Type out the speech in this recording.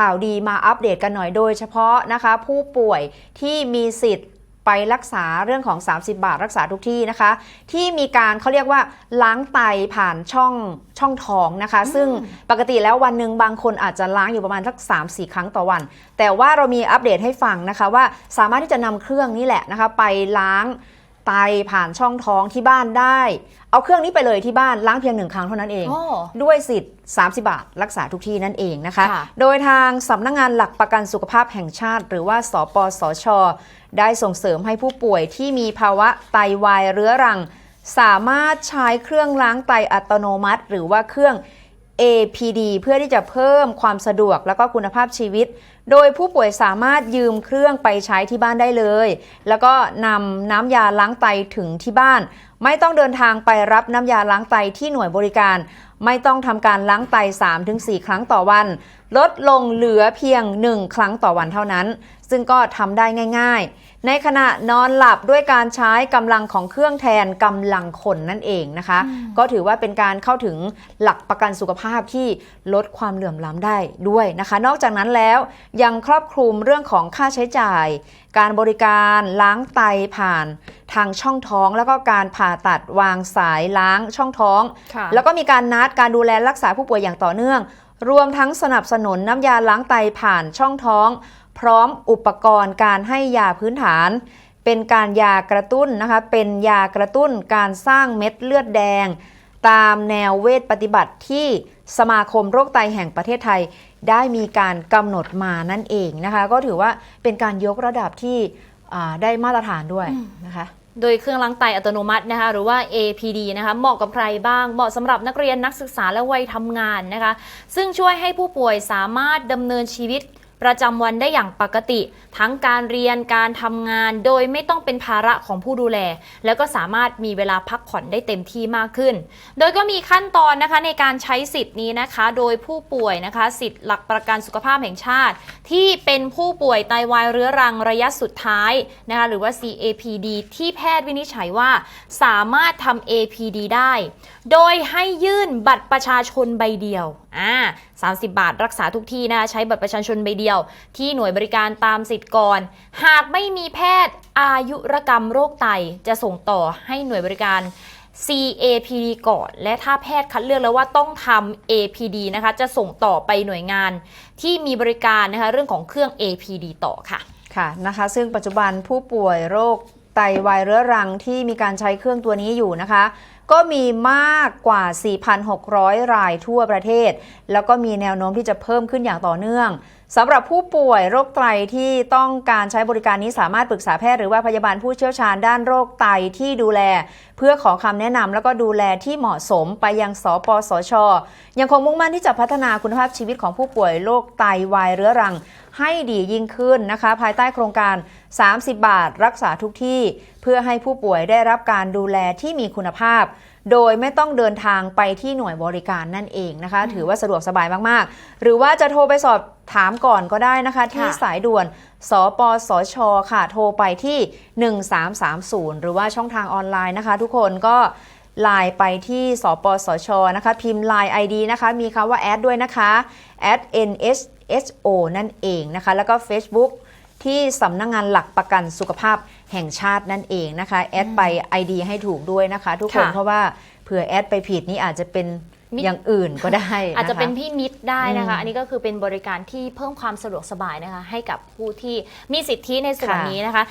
ข่าวดีมาอัปเดตกันหน่อยโดยเฉพาะนะคะ ผู้ป่วยที่มีสิทธิ์ไปรักษาเรื่องของ 30 บาทรักษาทุกที่นะคะ ที่มีการเขาเรียกว่าล้างไตผ่านช่องช่องท้องนะคะ ซึ่งปกติแล้ววันหนึ่งบางคนอาจจะล้างอยู่ประมาณสัก3-4 ครั้งต่อวัน แต่ว่าเรามีอัปเดตให้ฟังนะคะว่าสามารถที่จะนำเครื่องนี้แหละนะคะ ไปล้าง ไตผ่านช่องท้องที่บ้านได้ เอาเครื่องนี้ไปเลยที่บ้านล้างเพียงหนึ่งครั้งเท่านั้นเองโอ้ด้วยสิทธิ์ 30 บาท รักษาทุกที่นั่นเองนะคะค่ะโดยทางสำนักงงานหลักประกันสุขภาพแห่งชาติ หรือว่าสปสช ได้ส่งเสริมให้ผู้ป่วยที่มีภาวะไตวายเรื้อรัง สามารถใช้เครื่องล้างไตอัตโนมัติ หรือว่าเครื่อง APD เพื่อที่จะเพิ่มความสะดวกแล้วก็คุณภาพชีวิต โดยผู้ป่วยสามารถยืมเครื่องไปใช้ที่บ้านได้เลย แล้วก็นำน้ำยาล้างไตถึงที่บ้าน ไม่ต้องเดินทางไปรับน้ำยาล้างไตที่หน่วยบริการ ไม่ต้องทำการล้างไต 3-4 ครั้งต่อวัน ลดลงเหลือเพียง 1 ครั้งต่อวันเท่านั้น ซึ่งก็ทำได้ง่าย ๆ ในขณะนอนหลับด้วยการใช้กำลังของเครื่องแทนกำลังคนนั่นเองนะคะ ก็ถือว่าเป็นการเข้าถึงหลักประกันสุขภาพที่ลดความเหลื่อมล้ำได้ด้วยนะคะ นอกจากนั้นแล้วยังครอบคลุมเรื่องของค่าใช้จ่ายการบริการล้างไตผ่านทางช่องท้อง แล้วก็การผ่าตัดวางสายล้างช่องท้องค่ะแล้วก็มีการนัดการดูแลรักษาผู้ป่วยอย่างต่อเนื่อง รวมทั้งสนับสนุนน้ำยาล้างไตผ่านช่องท้อง พร้อมอุปกรณ์การให้ยาพื้นฐาน เป็นการยากระตุ้นนะคะเป็นยากระตุ้นการสร้างเม็ดเลือดแดง ตามแนวเวทปฏิบัติที่สมาคมโรคไตแห่งประเทศไทย ได้มีการกำหนดมานั่นเองนะคะ ก็ถือว่าเป็นการยกระดับที่อ่าได้มาตรฐานด้วยนะคะโดยเครื่องล้างไตอัตโนมัตินะคะหรือว่า APD นะคะเหมาะกับใครบ้าง เหมาะสำหรับนักเรียนนักศึกษาและวัยทำงานนะคะ ซึ่งช่วยให้ผู้ป่วยสามารถดำเนินชีวิต ประจำวันได้อย่างปกติ ทั้งการเรียนการทำงาน โดยไม่ต้องเป็นภาระของผู้ดูแล แล้วก็สามารถมีเวลาพักผ่อนได้เต็มที่มากขึ้น โดยก็มีขั้นตอนนะคะในการใช้สิทธิ์นี้นะคะ โดยผู้ป่วยนะคะ สิทธิ์หลักประกันสุขภาพแห่งชาติ ที่เป็นผู้ป่วยไตวายเรื้อรังระยะสุดท้ายนะคะหรือว่า CAPD ที่แพทย์วินิจฉัยว่า สามารถทำ APD ได้ โดยให้ยื่นบัตรประชาชนใบเดียวอ่า30 บาทรักษาทุกที่นะคะใช้บัตรประชาชนใบเดียวที่หน่วยบริการตามสิทธิ์ก่อน หากไม่มีแพทย์อายุรกรรมโรคไตจะส่งต่อให้หน่วยบริการ CAPD ก่อน และถ้าแพทย์คัดเลือกแล้วว่าต้องทำ APD นะคะจะส่งต่อไปหน่วยงานที่มีบริการนะคะเรื่องของเครื่อง APD ต่อค่ะค่ะนะคะซึ่งปัจจุบันผู้ป่วยโรคไตวายเรื้อรังที่มีการใช้เครื่องตัวนี้อยู่นะคะ ก็มีมากกว่า 4,600 รายทั่วประเทศ แล้วก็มีแนวโน้มที่จะเพิ่มขึ้นอย่างต่อเนื่องสำหรับผู้ป่วยโรคไตที่ต้องการใช้บริการนี้สามารถปรึกษาแพทย์หรือว่าพยาบาลผู้เชี่ยวชาญด้านโรคไตที่ดูแล เพื่อขอคำแนะนำแล้วก็ดูแลที่เหมาะสมไปยังสปสช ยังคงมุ่งมั่นที่จะพัฒนาคุณภาพชีวิตของผู้ป่วยโรคไตวายเรื้อรังให้ดียิ่งขึ้นนะคะ ภายใต้โครงการ 30 บาทรักษาทุกที่เพื่อให้ผู้ป่วยได้รับการดูแลที่มีคุณภาพ โดยไม่ต้องเดินทางไปที่หน่วยบริการนั่นเองนะคะ ถือว่าสะดวกสบายมากๆ หรือว่าจะโทรไปสอบถามก่อนก็ได้นะคะ ที่ค่ะสายด่วนสปสช ค่ะ โทรไปที่ 1330 หรือว่าช่องทางออนไลน์นะคะ ทุกคนก็ไลน์ไปที่สปสช นะคะ พิมพ์ไลน์ ID นะคะ มีคำว่าแอดด้วยนะคะ @nhso นั่นเองนะคะ แล้วก็ Facebook ที่สำนักงงานหลักประกันสุขภาพแห่งชาตินั่นเองนะคะ แอดไป ID ให้ถูกด้วยนะคะ ทุกคนค่ะ เพราะว่าเผื่อแอดไปผิดนี่อาจจะเป็นมิดอย่างอื่นก็ได้อาจจะเป็นคพี่มิตรได้นะคะ อืมอันนี้ก็คือเป็นบริการที่เพิ่มความสะดวกสบายนะคะ ให้กับผู้ที่มีสิทธิในส่วนค่ะนี้นะคะ